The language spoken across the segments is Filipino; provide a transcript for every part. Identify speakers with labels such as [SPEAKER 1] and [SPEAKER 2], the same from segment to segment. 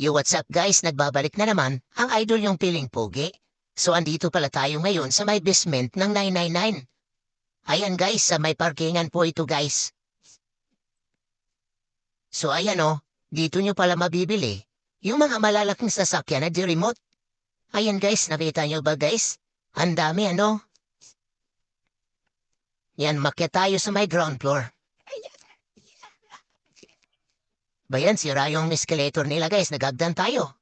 [SPEAKER 1] Yo, what's up guys? Nagbabalik na naman ang idol yung piling pogi. So andito pala tayo ngayon sa may basement ng 999. Ayan guys, sa may parkingan po ito guys. So ayan oh, dito nyo pala mabibili yung mga malalaking sasakyan na di remote. Ayan guys, nakita nyo ba guys? Ang dami ano? Yan, makyat tayo sa may ground floor. Bayan, sira yung escalator nila guys, nagagdan tayo.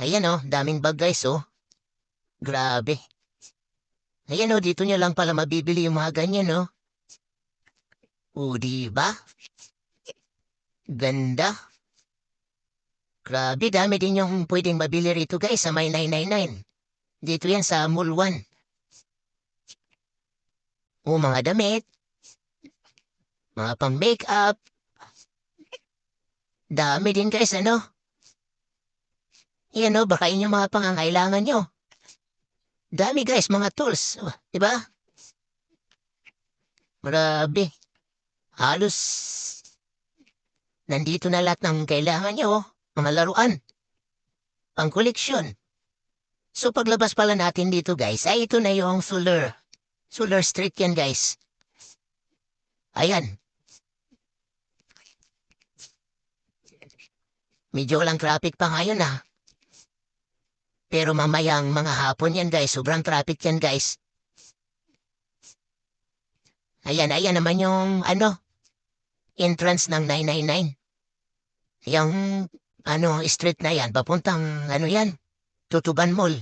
[SPEAKER 1] Ayan oh, daming bag guys oh. Grabe. Ayan oh, dito nyo lang pala mabibili yung mga ganyan oh. O, diba? Ganda. Grabe, dami din yung pwedeng mabili rito guys sa may 999. Dito yan sa Mall 1. O, mga damit. Mga pang makeup. Dami din guys, ano? Yan o, baka inyong mga pangangailangan nyo. Dami guys, mga tools. Oh, diba? Grabe. Halos nandito na lahat ng kailangan nyo. oh. Mga laruan. Ang koleksyon. So paglabas pala natin dito guys, ay ito na yung Fuller. Fuller Street yan guys. Ayan. Medyo lang traffic pa ngayon ah. Pero mamayang mga hapon yan guys, sobrang traffic yan guys. Ayan, ayan naman yung ano, entrance ng 999. Yung ano, street na yan, papuntang ano yan, Tutuban Mall.